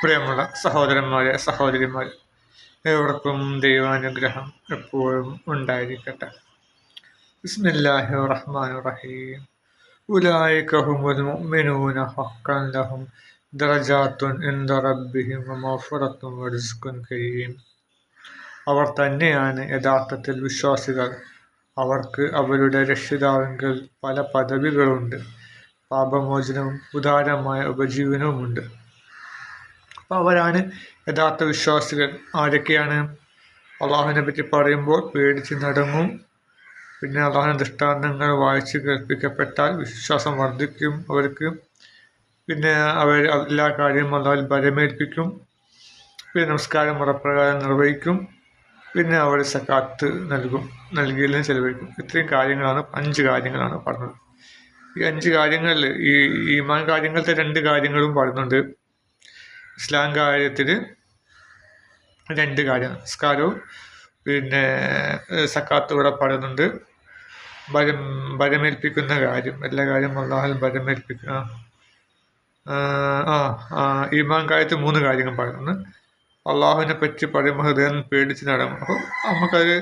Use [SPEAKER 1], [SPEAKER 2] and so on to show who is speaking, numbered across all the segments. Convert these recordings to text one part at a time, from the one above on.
[SPEAKER 1] പ്രിയമുള്ള സഹോദരന്മാരെ സഹോദരിമാരെ ഏവർക്കും ദൈവാനുഗ്രഹം എപ്പോഴും ഉണ്ടായിരിക്കട്ടെ. ബിസ്മില്ലാഹി റഹ്മാൻ റഹീം ഉലായിക ഹുമുൽ മുഅ്മിനൂന ഹഖ്ഖൻ ലഹും ദറജാത്തുൻ ഇൻദ റബ്ബിഹിം വമഗ്ഫിറത്തും വറിസ്ഖുൻ കരീം. അവർ തന്നെയാണ് യഥാർത്ഥത്തിൽ വിശ്വാസികൾ. അവർക്ക് അവരുടെ രക്ഷിതാവെങ്കിൽ പല പദവികളുണ്ട്. പാപമോചനവും ഉദാരമായ ഉപജീവനവുമുണ്ട്. അപ്പോൾ അവരാണ് യഥാർത്ഥ വിശ്വാസികൾ. ആരൊക്കെയാണ്? അള്ളാഹുവിനെ പറ്റി പറയുമ്പോൾ പേടിച്ച് നടങ്ങും. പിന്നെ അള്ളാഹുവിന്റെ ദൃഷ്ടാന്തങ്ങൾ വായിച്ച് കേൾപ്പിക്കപ്പെട്ടാൽ വിശ്വാസം വർദ്ധിക്കും അവർക്ക്. പിന്നെ അവർ എല്ലാ കാര്യവും അള്ളാഹിൽ ബലമേൽപ്പിക്കും. പിന്നെ നമസ്കാരം മുറപ്രകാരം നിർവഹിക്കും. പിന്നെ അവർ സക്കാത്ത് നൽകും നൽകിയതിലും ചെലവഴിക്കും. ഇത്രയും കാര്യങ്ങളാണ് അഞ്ച് കാര്യങ്ങളാണ് പറഞ്ഞത്. ഈ അഞ്ച് കാര്യങ്ങളിൽ ഈ ഈമാൻ കാര്യങ്ങളത്തെ രണ്ട് കാര്യങ്ങളും പറയുന്നുണ്ട്. ഇസ്ലാം കാര്യത്തിൽ രണ്ട് കാര്യം. നമസ്കാരവും പിന്നെ സക്കാത്ത് ഇവിടെ പറയുന്നുണ്ട്. ഭരം ഭരമേൽപ്പിക്കുന്ന കാര്യം. എല്ലാ കാര്യം അള്ളാഹു ഭരമേൽപ്പിക്കുക ആ ആ ഈമാൻ കാര്യത്തിൽ മൂന്ന് കാര്യങ്ങൾ പറയുന്നു. അള്ളാഹുവിനെ പറ്റി പറയുമ്പോൾ ഹൃദയം പേടിച്ച് നടക്കും അപ്പോൾ നമുക്കത്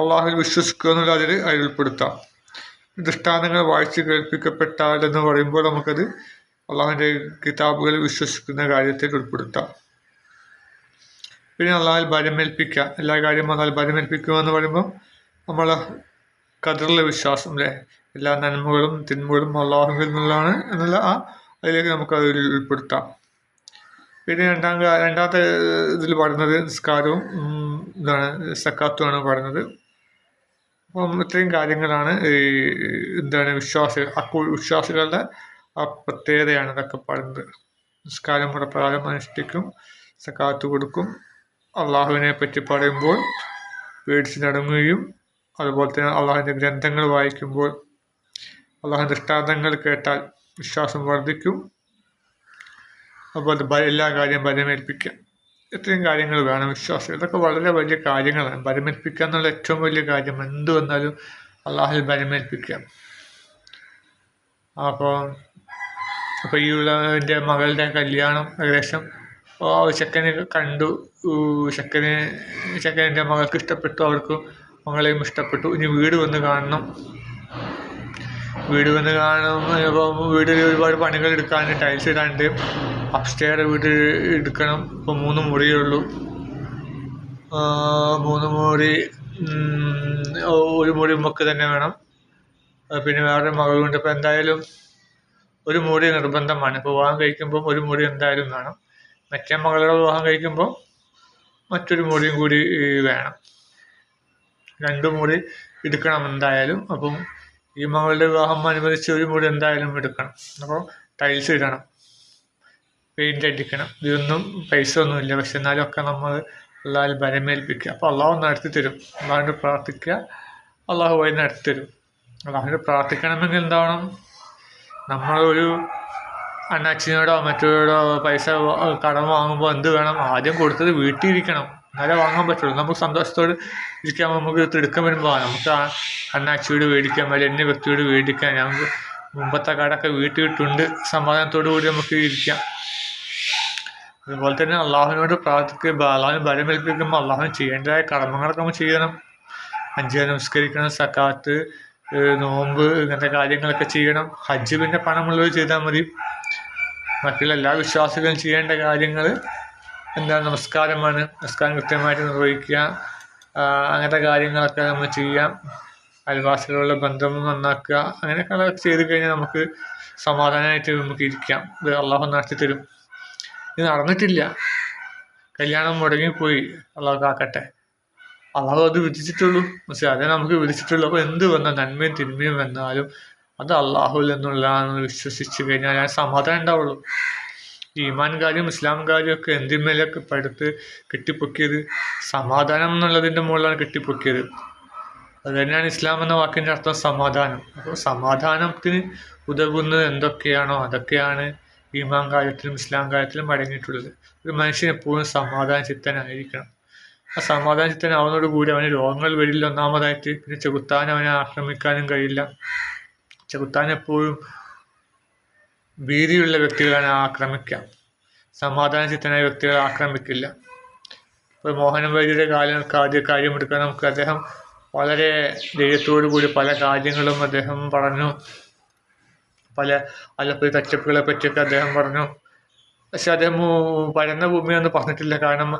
[SPEAKER 1] അള്ളാഹുവിൽ വിശ്വസിക്കുക എന്നുള്ള അതിൽ അതിൽ ഉൾപ്പെടുത്താം. ദൃഷ്ടാന്തങ്ങൾ വായിച്ച് കേൾപ്പിക്കപ്പെട്ടാലെന്ന് പറയുമ്പോൾ നമുക്കത് അള്ളാഹുവിന്റെ കിതാബുകൾ വിശ്വസിക്കുന്ന കാര്യത്തിൽ ഉൾപ്പെടുത്താം. പിന്നെ അള്ളാഹിൽ ഭരമേൽപ്പിക്കുക എല്ലാ കാര്യവും അള്ളാഹിൽ ഭരമേൽപ്പിക്കുക എന്ന് പറയുമ്പോൾ നമ്മൾ കതിറിലെ വിശ്വാസം അല്ലേ? എല്ലാ നന്മകളും തിന്മകളും അള്ളാഹുവിൽ നിന്നുള്ളതാണ് എന്നുള്ള ആ അതിലേക്ക് നമുക്ക് അതിൽ ഉൾപ്പെടുത്താം. പിന്നെ രണ്ടാം രണ്ടാമത്തെ ഇതിൽ പറയുന്നത് നിസ്കാരവും ഇതാണ് സക്കാത്തുമാണ് പറയുന്നത് അപ്പം ഇത്രയും കാര്യങ്ങളാണ് ഈ എന്താണ് വിശ്വാസികൾ അക്കു വിശ്വാസികളുടെ ആ പ്രത്യേകതയാണ് ഇതൊക്കെ പറയുന്നത് നിസ്കാരം പ്രകാരം അനുഷ്ഠിക്കും സക്കാത്ത് കൊടുക്കും. അള്ളാഹുവിനെ പറ്റി പറയുമ്പോൾ പേടിച്ച് നടങ്ങുകയും അതുപോലെ തന്നെ അള്ളാഹുവിന്റെ ഗ്രന്ഥങ്ങൾ വായിക്കുമ്പോൾ അള്ളാഹു ദൃഷ്ടാന്തങ്ങൾ കേട്ടാൽ വിശ്വാസം വർദ്ധിക്കും. അതുപോലെ എല്ലാ കാര്യം ബലമേൽപ്പിക്കാം ഇത്രയും കാര്യങ്ങൾ വേണം വിശ്വാസം. ഇതൊക്കെ വളരെ വലിയ കാര്യങ്ങളാണ്. ബലമേൽപ്പിക്കുക എന്നുള്ള ഏറ്റവും വലിയ കാര്യം. എന്ത് വന്നാലും അള്ളാഹുൽ ബലമേൽപ്പിക്കാം അപ്പോൾ അപ്പോൾ മകളുടെ കല്യാണം ഏകദേശം ചെക്കനെ കണ്ടു. ചെക്കനെ ചെക്കന്റെ മകൾക്ക് ഇഷ്ടപ്പെട്ടു. അവർക്ക് മകളെയും ഇഷ്ടപ്പെട്ടു. ഇനി വീട് വന്ന് കാണണം. വീട് വന്ന് കാണണം. ഇപ്പോൾ വീട്ടിൽ ഒരുപാട് പണികൾ എടുക്കാൻ ടൈൽസ് ഇടാണ്ട് അപ്സ്റ്റെയർ വീട് എടുക്കണം. ഇപ്പോൾ മൂന്ന് മുറിയേ ഉള്ളൂ മൂന്ന് മുറി ഒരു മുറി നമുക്ക് തന്നെ വേണം. പിന്നെ വേറൊരു മകളുണ്ട്. ഇപ്പോൾ എന്തായാലും ഒരു മുടി നിർബന്ധമാണ്. ഇപ്പോൾ വിവാഹം കഴിക്കുമ്പോൾ ഒരു മുടി എന്തായാലും വേണം. മറ്റേ മകളുടെ വിവാഹം കഴിക്കുമ്പോൾ മറ്റൊരു മുടിയും കൂടി വേണം. രണ്ട് മുടി എടുക്കണം എന്തായാലും. അപ്പം ഈ മകളുടെ വിവാഹം അനുവദിച്ച് ഒരു മുടി എന്തായാലും എടുക്കണം. അപ്പോൾ ടൈൽസ് ഇടണം. പെയിന്റ് അടിക്കണം. ഇതൊന്നും പൈസ ഒന്നുമില്ല പക്ഷെ എന്നാലും ഒക്കെ നമ്മൾ അള്ളാഹിൽ ബലമേൽപ്പിക്കുക അപ്പോൾ അള്ളാഹു നടത്തി തരും. അള്ളാഹുവിന്റെ പ്രാർത്ഥിക്കുക. അള്ളാഹു വഴി നടത്തി തരും. അള്ളാഹുവിന്റെ പ്രാർത്ഥിക്കണമെങ്കിൽ എന്താവണം? നമ്മളൊരു അന്നച്ഛനോടോ മറ്റോടോ പൈസ കടം വാങ്ങുമ്പോൾ എന്ത് വേണം? ആദ്യം കൊടുത്തത് വീട്ടിൽ ഇരിക്കണം എന്നാലേ വാങ്ങാൻ പറ്റുള്ളൂ. നമുക്ക് സന്തോഷത്തോടെ ഇരിക്കാൻ നമുക്ക് തിടുക്കം വരുമ്പോൾ നമുക്ക് ആ അണ്ണാച്ചിയോട് മേടിക്കാൻ അല്ലെങ്കിൽ എന്നെ വ്യക്തിയോട് മേടിക്കാൻ നമുക്ക് മുമ്പത്തെ കടമൊക്കെ വീട്ടിലിട്ടുണ്ട്. സമാധാനത്തോടു കൂടി നമുക്ക് ഇരിക്കാം. അതുപോലെ തന്നെ അള്ളാഹുവിനോട് പ്രാർത്ഥിക്കുക അള്ളാഹുവിന് ബലമേൽപ്പിക്കുമ്പോൾ അള്ളാഹുവിന് ചെയ്യേണ്ടതായ കർമ്മങ്ങളൊക്കെ നമ്മൾ ചെയ്യണം. അഞ്ച് നമസ്കരിക്കണം സക്കാത്ത് നോമ്പ് ഇങ്ങനത്തെ കാര്യങ്ങളൊക്കെ ചെയ്യണം. ഹജ്ജ് പിന്നെ പണമുള്ളവർ ചെയ്താൽ മതി. മറ്റുള്ള എല്ലാ വിശ്വാസികളും ചെയ്യേണ്ട കാര്യങ്ങൾ എന്താ നമസ്കാരമാണ്. നമസ്കാരം കൃത്യമായിട്ട് നിർവഹിക്കുക. അങ്ങനത്തെ കാര്യങ്ങളൊക്കെ നമ്മൾ ചെയ്യാം. അയൽവാസികളുള്ള ബന്ധം നന്നാക്കുക. അങ്ങനെയൊക്കെ ചെയ്ത് കഴിഞ്ഞാൽ നമുക്ക് സമാധാനമായിട്ട് നമുക്ക് ഇരിക്കാം. ഇത് അള്ളാഹു നടത്തി തരും. ഇത് നടന്നിട്ടില്ല. കല്യാണം മുടങ്ങിപ്പോയി. അള്ളാഹു കാക്കട്ടെ. അള്ളാഹു അത് വിധിച്ചിട്ടുള്ളൂ? പക്ഷെ അതേ നമുക്ക് വിധിച്ചിട്ടുള്ളൂ. അപ്പോൾ എന്ത് വന്ന നന്മയും തിന്മയും വന്നാലും അത് അള്ളാഹുൽ എന്നുള്ളതാണ് വിശ്വസിച്ച് കഴിഞ്ഞാൽ ഞാൻ സമാധാനം ഉണ്ടാവുള്ളൂ. ഈമാൻ കാര്യം ഇസ്ലാം കാര്യമൊക്കെ എന്തിന്മേലൊക്കെ പടുത്ത് കെട്ടിപ്പൊക്കിയത് സമാധാനം എന്നുള്ളതിന്റെ മുകളിലാണ് കെട്ടിപ്പൊക്കിയത്. അത് തന്നെയാണ് ഇസ്ലാം എന്ന വാക്കിന്റെ അർത്ഥം സമാധാനം. അപ്പോൾ സമാധാനത്തിന് ഉതകുന്നത് എന്തൊക്കെയാണോ അതൊക്കെയാണ് ഈമാൻ കാര്യത്തിലും ഇസ്ലാം കാര്യത്തിലും അടങ്ങിയിട്ടുള്ളത്. ഒരു മനുഷ്യൻ എപ്പോഴും സമാധാന ചിത്തനായിരിക്കണം. ആ കൂടി അവന് രോഗങ്ങൾ വരില്ല. ഒന്നാമതായിട്ട് പിന്നെ ചെകുത്താൻ അവനെ ആക്രമിക്കാനും കഴിയില്ല. ചെകുത്താൻ എപ്പോഴും ഭീതിയുള്ള വ്യക്തികളാണ് ആക്രമിക്കാം സമാധാന ചിത്തനായ വ്യക്തികളെ ആക്രമിക്കില്ല. ഇപ്പോൾ മോഹനം വൈദ്യരുടെ കാലം ആദ്യ കാര്യമെടുക്കാൻ നമുക്ക് അദ്ദേഹം വളരെ ധൈര്യത്തോടു കൂടി പല കാര്യങ്ങളും അദ്ദേഹം പറഞ്ഞു. പല അല്ലപ്പതി തച്ചപ്പുകളെ പറ്റിയൊക്കെ അദ്ദേഹം പറഞ്ഞു. പക്ഷെ അദ്ദേഹം പരന്ന ഭൂമിയൊന്നും പറഞ്ഞിട്ടില്ല. കാരണം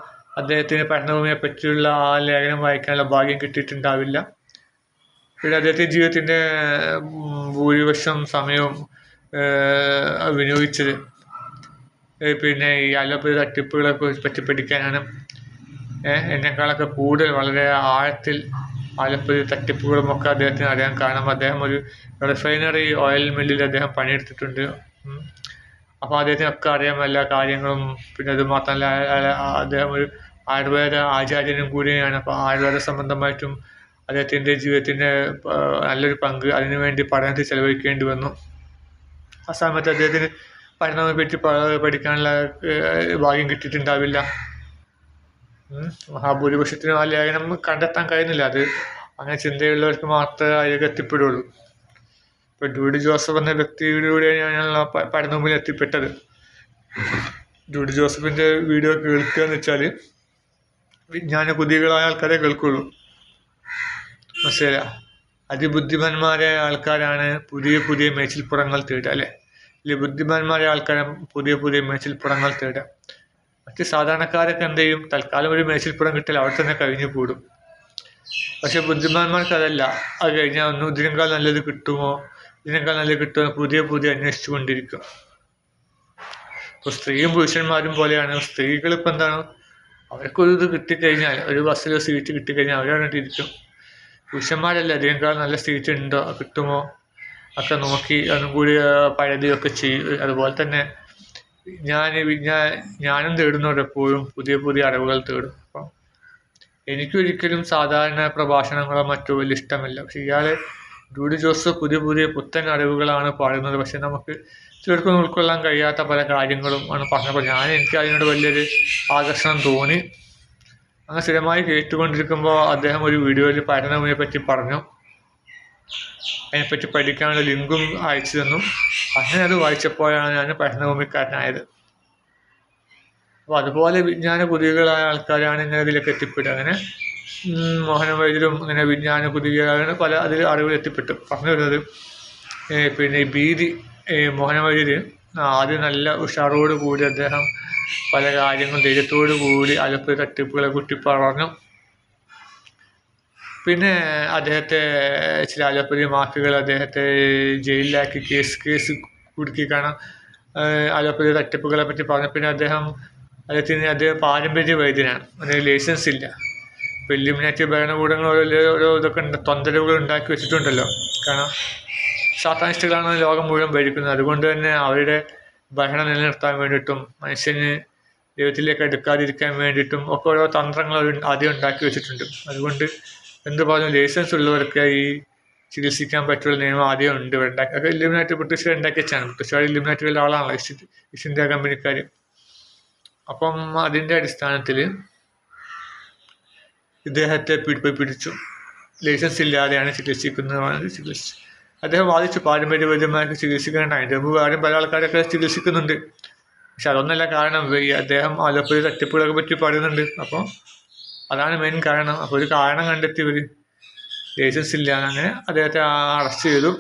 [SPEAKER 1] അദ്ദേഹത്തിന് പഠനഭൂമിയെ പറ്റിയുള്ള ആ ലേഖനം വായിക്കാനുള്ള ഭാഗ്യം കിട്ടിയിട്ടുണ്ടാവില്ല. പിന്നെ അദ്ദേഹത്തിന്റെ ജീവിതത്തിന്റെ ഭൂരിപക്ഷം സമയവും വിനിയോഗിച്ചത് പിന്നെ ഈ അലോപ്പതി തട്ടിപ്പുകളെ പറ്റി പഠിക്കാനാണ്. എന്നെക്കാളൊക്കെ കൂടുതൽ വളരെ ആഴത്തിൽ ആലപ്പുഴ തട്ടിപ്പുകളും ഒക്കെ അദ്ദേഹത്തിന് അറിയാൻ കാരണം അദ്ദേഹം ഒരു റിഫൈനറി ഓയിൽ മില്ലിൽ അദ്ദേഹം പണിയെടുത്തിട്ടുണ്ട്. അപ്പോൾ അദ്ദേഹത്തിനൊക്കെ അറിയാം എല്ലാ കാര്യങ്ങളും. പിന്നെ അത് മാത്രമല്ല അദ്ദേഹം ഒരു ആയുർവേദ ആചാര്യനും കൂടിയാണ്. അപ്പോൾ ആയുർവേദ സംബന്ധമായിട്ടും അദ്ദേഹത്തിന്റെ ജീവിതത്തിന്റെ നല്ലൊരു പങ്ക് അതിനുവേണ്ടി പഠനത്തിൽ ചെലവഴിക്കേണ്ടി വന്നു. ആ സമയത്ത് അദ്ദേഹത്തിന് പഠനത്തെ പറ്റി പഠിക്കാനുള്ള ഭാഗ്യം കിട്ടിയിട്ടുണ്ടാവില്ല. മഹാഭൂരിപക്ഷത്തിനും ആ ലേഖനം കണ്ടെത്താൻ കഴിയുന്നില്ല. അത് അങ്ങനെ ചിന്തയുള്ളവർക്ക് മാത്രമേ അതിലേക്ക് എത്തിപ്പെടുള്ളൂ. ഇപ്പം ഡ്യൂഡി ജോസഫ് എന്ന വ്യക്തിയിലൂടെയാണ് ഞാൻ പഠനമുമ്പിൽ എത്തിപ്പെട്ടത്. ഡ്യൂഡി ജോസഫിന്റെ വീഡിയോ കേൾക്കുക എന്ന് വെച്ചാൽ വിജ്ഞാന ബുദ്ധികളായ ആൾക്കാരെ കേൾക്കുള്ളൂ. മനസ്സില അതിബുദ്ധിമാന്മാരായ ആൾക്കാരാണ് പുതിയ പുതിയ മേച്ചിൽപ്പുറങ്ങൾ തേടുക അല്ലേ? അല്ലെ ബുദ്ധിമാന്മാരായ ആൾക്കാരെ പുതിയ പുതിയ മേച്ചിൽപ്പുറങ്ങൾ തേടുക. മറ്റ് സാധാരണക്കാരൊക്കെ എന്ത് ചെയ്യും? തൽക്കാലം ഒരു മേച്ചിൽപ്പുറം കിട്ടിയാൽ അവിടെ തന്നെ കഴിഞ്ഞു കൂടും. പക്ഷെ ബുദ്ധിമാന്മാർക്ക് അതല്ല. അത് കഴിഞ്ഞാൽ ഒന്നും ഇതിനേക്കാൾ നല്ലത് കിട്ടുമോ? ഇതിനേക്കാൾ നല്ലത് കിട്ടുമോ? പുതിയ പുതിയ അന്വേഷിച്ചു കൊണ്ടിരിക്കും ഇപ്പോൾ സ്ത്രീയും പുരുഷന്മാരും പോലെയാണ്. സ്ത്രീകൾ എന്താണ്? അവർക്കൊരു ഇത് കിട്ടിക്കഴിഞ്ഞാൽ ഒരു ബസ്സിൽ സീറ്റ് കിട്ടിക്കഴിഞ്ഞാൽ അവരവിടെ ഇരിക്കും. പുരുഷന്മാരല്ല അതിനേക്കാൾ നല്ല സീറ്റ് ഉണ്ടോ? കിട്ടുമോ? ഒക്കെ നോക്കി അതും കൂടി പഴയതൊക്കെ ചെയ്യും അതുപോലെ തന്നെ ഞാൻ ഞാൻ ഞാനും തേടുന്നവരെപ്പോഴും പുതിയ പുതിയ അറിവുകൾ തേടും. അപ്പം എനിക്കൊരിക്കലും സാധാരണ പ്രഭാഷണങ്ങളോ മറ്റോ വലിയ ഇഷ്ടമല്ല. പക്ഷെ ഇയാൾ ജൂഡി ജോസ് പുതിയ പുതിയ പുത്തൻ അറിവുകളാണ് പറയുന്നത് പക്ഷെ നമുക്ക് ചിലർക്കൊന്നും ഉൾക്കൊള്ളാൻ കഴിയാത്ത പല കാര്യങ്ങളും ആണ് പറഞ്ഞപ്പോൾ ഞാൻ എനിക്ക് അതിനോട് വലിയൊരു ആകർഷണം തോന്നി. അങ്ങനെ സ്ഥിരമായി കേട്ടുകൊണ്ടിരിക്കുമ്പോൾ അദ്ദേഹം ഒരു വീഡിയോയിൽ പഠനവിനെ പറ്റി പറഞ്ഞു. അതിനെപ്പറ്റി പഠിക്കാനുള്ള ലിങ്കും അയച്ചു തന്നു. അങ്ങനെ അത് വായിച്ചപ്പോഴാണ് ഞാൻ പഠനഭൂമിക്കാരനായത് അപ്പോൾ അതുപോലെ വിജ്ഞാന കുതികളായ ആൾക്കാരാണ് ഇങ്ങനെ ഇതിലേക്ക് എത്തിപ്പെട്ടത് അങ്ങനെ മോഹന വൈദ്യരും ഇങ്ങനെ വിജ്ഞാന കുതികളാണ് പല അതിൽ അറിവിൽ എത്തിപ്പെട്ടു. പറഞ്ഞു വരുന്നത് പിന്നെ ഈ മോഹന ആദ്യം നല്ല ഉഷാറോട് കൂടി അദ്ദേഹം പല കാര്യങ്ങളും ധൈര്യത്തോടു കൂടി അലപ്പ് തട്ടിപ്പുകളെ കുറ്റി പറഞ്ഞു. പിന്നെ അദ്ദേഹത്തെ ചില അലപ്പതി മാഫികൾ അദ്ദേഹത്തെ ജയിലിലാക്കി കേസ് കേസ് കുടുക്കി കാണാം അലോപ്പതി തട്ടിപ്പുകളെ പറ്റി പറഞ്ഞു. പിന്നെ അദ്ദേഹം അദ്ദേഹത്തിന് അദ്ദേഹം പാരമ്പര്യ വൈദ്യനാണ്. അതിന് ലൈസൻസ് ഇല്ല. ഇപ്പം ഇല്ലുമിനാറ്റി ഭരണകൂടങ്ങൾ ഓരോ ഓരോ ഇതൊക്കെ ഉണ്ട് തൊന്തരവുകൾ ഉണ്ടാക്കി വെച്ചിട്ടുണ്ടല്ലോ. കാരണം സാത്താനിസ്റ്റുകളാണ് ലോകം മുഴുവൻ ഭരിക്കുന്നത്. അതുകൊണ്ട് തന്നെ അവരുടെ ഭരണം നിലനിർത്താൻ വേണ്ടിയിട്ടും മനുഷ്യന് ദൈവത്തിലേക്ക് എടുക്കാതിരിക്കാൻ വേണ്ടിയിട്ടും ഒക്കെ ഓരോ തന്ത്രങ്ങൾ ആദ്യം ഉണ്ടാക്കി വെച്ചിട്ടുണ്ട്. അതുകൊണ്ട് എന്ത് പറഞ്ഞു ലൈസൻസ് ഉള്ളവർക്ക് ഈ ചികിത്സിക്കാൻ പറ്റുള്ള നിയമം ആദ്യം ഉണ്ട്. ഇവിടെ ഉണ്ടാക്കി അത് ഇലിമിനേറ്റ് ബ്രിട്ടീഷുകാർ ഉണ്ടാക്കി വെച്ചാണ്. ബ്രിട്ടീഷുകാർ ഇല്ലുമിനാറ്റികളുടെ ആളാണല്ലോ ഈസ്റ്റ് ഈസ്റ്റ് ഇന്ത്യ കമ്പനിക്കാർ അപ്പം അതിന്റെ അടിസ്ഥാനത്തിൽ ഇദ്ദേഹത്തെ പിടിപ്പ് പിടിച്ചു. ലൈസൻസ് ഇല്ലാതെയാണ് ചികിത്സിക്കുന്നത് ചികിത്സിച്ചു അദ്ദേഹം വാദിച്ചു പാരമ്പര്യ വൈദ്യന്മാർക്ക് ചികിത്സിക്കാനായി ഇതിന് വേറെ പല ആൾക്കാരൊക്കെ ചികിത്സിക്കുന്നുണ്ട്. പക്ഷെ അതൊന്നല്ല കാരണം ഈ അദ്ദേഹം ആലപ്പുഴ തട്ടിപ്പുകളൊക്കെ പറ്റി പറയുന്നുണ്ട്. അപ്പോൾ അതാണ് മെയിൻ കാരണം. അപ്പോൾ ഒരു കാരണം കണ്ടെത്തി ഇവർ ലൈസൻസ് ഇല്ല അങ്ങനെ അദ്ദേഹത്തെ അറസ്റ്റ് ചെയ്തു.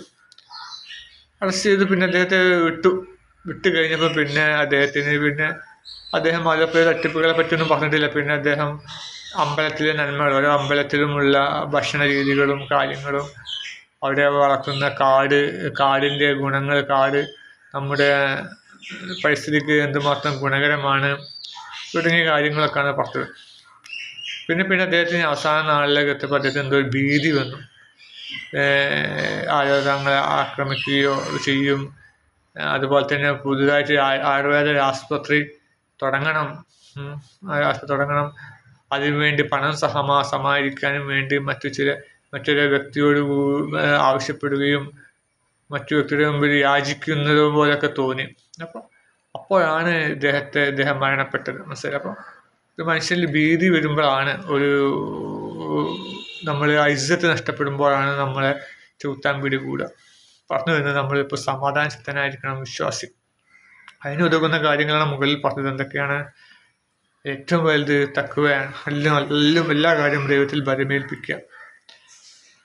[SPEAKER 1] അറസ്റ്റ് ചെയ്തു പിന്നെ അദ്ദേഹത്തെ വിട്ടു. വിട്ട് കഴിഞ്ഞപ്പോൾ പിന്നെ അദ്ദേഹത്തിന് പിന്നെ അദ്ദേഹം ആലപ്പുഴ തട്ടിപ്പുകളെ പറ്റിയൊന്നും പറഞ്ഞിട്ടില്ല. പിന്നെ അദ്ദേഹം അമ്പലത്തിലെ നന്മകൾ ഓരോ അമ്പലത്തിലുമുള്ള ഭക്ഷണ രീതികളും കാര്യങ്ങളും അവിടെ വളർത്തുന്ന കാട് കാടിന്റെ ഗുണങ്ങൾ കാട് നമ്മുടെ പരിസ്ഥിതിക്ക് എന്തുമാത്രം ഗുണകരമാണ് തുടങ്ങിയ കാര്യങ്ങളൊക്കെയാണ് പറഞ്ഞത് പിന്നെ പിന്നെ അദ്ദേഹത്തിന് അവസാന നാളിലേക്ക് എത്തിയപ്പോൾ അദ്ദേഹത്തിന് എന്തോ ഒരു ഭീതി വന്നു. ആരോ ആക്രമിക്കുകയോ ചെയ്യും. അതുപോലെ തന്നെ പുതുതായിട്ട് ആയുർവേദ ആശുപത്രി തുടങ്ങണം. ആശുപത്രി തുടങ്ങണം. അതിനുവേണ്ടി പണം സഹമാ സമാഹരിക്കാനും വേണ്ടി മറ്റു ചില മറ്റൊരു വ്യക്തിയോട് ആവശ്യപ്പെടുകയും മറ്റു വ്യക്തിയുടെ മുമ്പിൽ യാചിക്കുന്നത് പോലെയൊക്കെ തോന്നി. അപ്പോൾ അപ്പോഴാണ് ഇദ്ദേഹത്തെ ഇദ്ദേഹം മരണപ്പെട്ടത്. മനസ്സിലായി? അപ്പൊ ഒരു മനുഷ്യനിൽ ഭീതി വരുമ്പോഴാണ് ഒരു നമ്മൾ ഐസത്ത് നഷ്ടപ്പെടുമ്പോഴാണ് നമ്മളെ ചൂത്താൻ പിടി കൂടുക. പറഞ്ഞു വരുന്നത് നമ്മളിപ്പോൾ സമാധാനചിത്തനായിരിക്കണം വിശ്വാസി. അതിനുതകുന്ന കാര്യങ്ങളാണ് മുകളിൽ പറഞ്ഞത് എന്തൊക്കെയാണ്? ഏറ്റവും വലുത് തക്കുവയാണ് എല്ലാം എല്ലാം എല്ലാ കാര്യവും ദൈവത്തിൽ ബലമേൽപ്പിക്കുക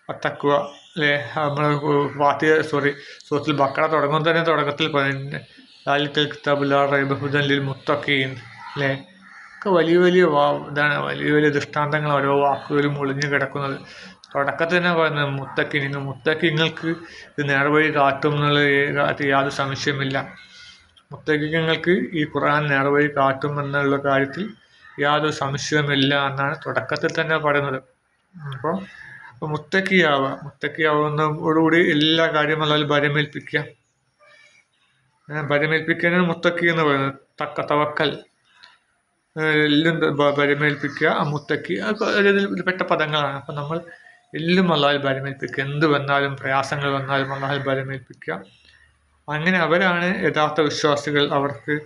[SPEAKER 1] ആ തക്കുവ അല്ലേ നമ്മൾ പാർട്ടി സോറി സൂറത്തിൽ ബക്കറ തുടങ്ങും തന്നെ തുടക്കത്തിൽ റൈബഹുദൻ ലിൽ മുത്തഖീൻ അല്ലേ ഒക്കെ വലിയ വലിയ ഇതാണ് വലിയ വലിയ ദൃഷ്ടാന്തങ്ങൾ ഓരോ വാക്കുകളും ഒളിഞ്ഞു കിടക്കുന്നത്. തുടക്കത്തിൽ തന്നെ പറയുന്നത് മുത്തക്കി നിങ്ങൾ മുത്തക്കിങ്ങൾക്ക് ഇത് നേർവഴി കാട്ടും എന്നുള്ള കാര്യത്തിൽ യാതൊരു സംശയമില്ല മുത്തക്കിങ്ങൾക്ക് ഈ ഖുർആൻ നേർവഴി കാട്ടും എന്നുള്ള കാര്യത്തിൽ യാതൊരു സംശയമില്ല എന്നാണ് തുടക്കത്തിൽ തന്നെ പറയുന്നത്. അപ്പോൾ മുത്തക്കിയാവുക മുത്തക്കിയാവുന്നതോടുകൂടി എല്ലാ കാര്യവും അല്ലാതെ ഭരമേൽപ്പിക്കുക. ഭരമേൽപ്പിക്കാനാണ് മുത്തക്കി എന്ന് പറയുന്നത് തക്ക തവക്കൽ. എല്ലും ഭരമേൽപ്പിക്കുക മുത്തക്കി അതൊക്കെ പെട്ട പദങ്ങളാണ്. അപ്പം നമ്മൾ എല്ലാം അള്ളാഹിൽ ഭരമേൽപ്പിക്കുക. എന്ത് വന്നാലും പ്രയാസങ്ങൾ വന്നാലും അള്ളാഹിൽ ഭരമേൽപ്പിക്കുക. അങ്ങനെ അവരാണ് യഥാർത്ഥ വിശ്വാസികൾ. അവർക്ക്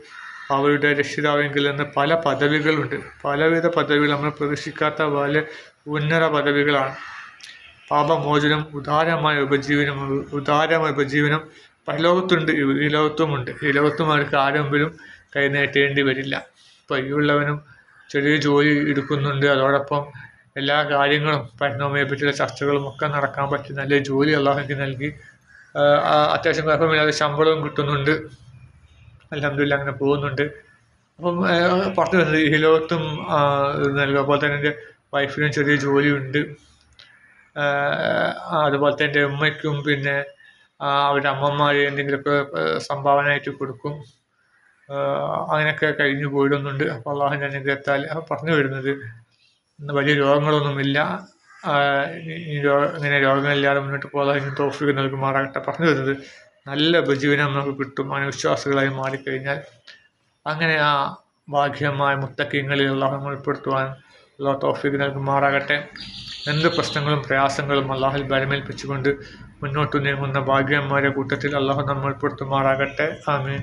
[SPEAKER 1] അവരുടെ രക്ഷിതാവെങ്കിൽ നിന്ന് പല പദവികളുണ്ട്. പലവിധ പദവികൾ നമ്മൾ പ്രതീക്ഷിക്കാത്ത പല ഉന്നത പദവികളാണ്. പാപമോചനം ഉദാരമായ ഉപജീവനം ഉദാരമായ ഉപജീവനം പരലോകത്തുണ്ട് ഈ- ലോകത്തുമുണ്ട്. ഈ ലോകത്തും അവർക്ക് ആരെങ്കിലും കൈ നീട്ടേണ്ടി വരില്ല പയ്യുള്ളവനും ചെറിയ ജോലി എടുക്കുന്നുണ്ട്. അതോടൊപ്പം എല്ലാ കാര്യങ്ങളും പഠനവുമായി പറ്റിയുള്ള ചർച്ചകളും ഒക്കെ നടക്കാൻ പറ്റി നല്ല ജോലി അള്ളാഹുക്ക് നൽകി. അത്യാവശ്യം കുഴപ്പമില്ലാതെ ശമ്പളവും കിട്ടുന്നുണ്ട്. അലഹമില്ല അങ്ങനെ പോകുന്നുണ്ട്. അപ്പം പുറത്ത് ഈ ലോകത്തും നൽകുക അതുപോലെ തന്നെ എന്റെ വൈഫിനും ചെറിയ ജോലിയുണ്ട്. അതുപോലെ തന്നെ ഉമ്മയ്ക്കും പിന്നെ അവരുടെ അമ്മമാർ എന്തെങ്കിലുമൊക്കെ സംഭാവനയായിട്ട് കൊടുക്കും. അങ്ങനെയൊക്കെ കഴിഞ്ഞു പോയിടുന്നുണ്ട്. അപ്പോൾ അള്ളാഹുവിന്റെ അനുഗ്രഹത്താൽ പറഞ്ഞു വരുന്നത് വലിയ രോഗങ്ങളൊന്നുമില്ല. ഇങ്ങനെ രോഗങ്ങളില്ലാതെ മുന്നോട്ട് പോകാൻ തോഫിക്ക് നൽകുമാറാകട്ടെ. പറഞ്ഞു വരുന്നത് നല്ല ഉപജീവനം നമുക്ക് കിട്ടും. അങ്ങനെ വിശ്വാസികളായി മാറിക്കഴിഞ്ഞാൽ അങ്ങനെ ആ ഭാഗ്യമായ മുത്തക്കിങ്ങളിൽ അള്ളാഹു ഉൾപ്പെടുത്തുവാൻ അള്ളാഹു തോഫിക്ക് നൽകുമാറാകട്ടെ. എന്ത് പ്രശ്നങ്ങളും പ്രയാസങ്ങളും അള്ളാഹുൽ ബലമേൽപ്പിച്ചുകൊണ്ട് മുന്നോട്ട് നീങ്ങുന്ന ഭാഗ്യന്മാരെ കൂട്ടത്തിൽ അള്ളാഹു നമ്മൾ ഉൾപ്പെടുത്തുമാറാകട്ടെ ആമീൻ.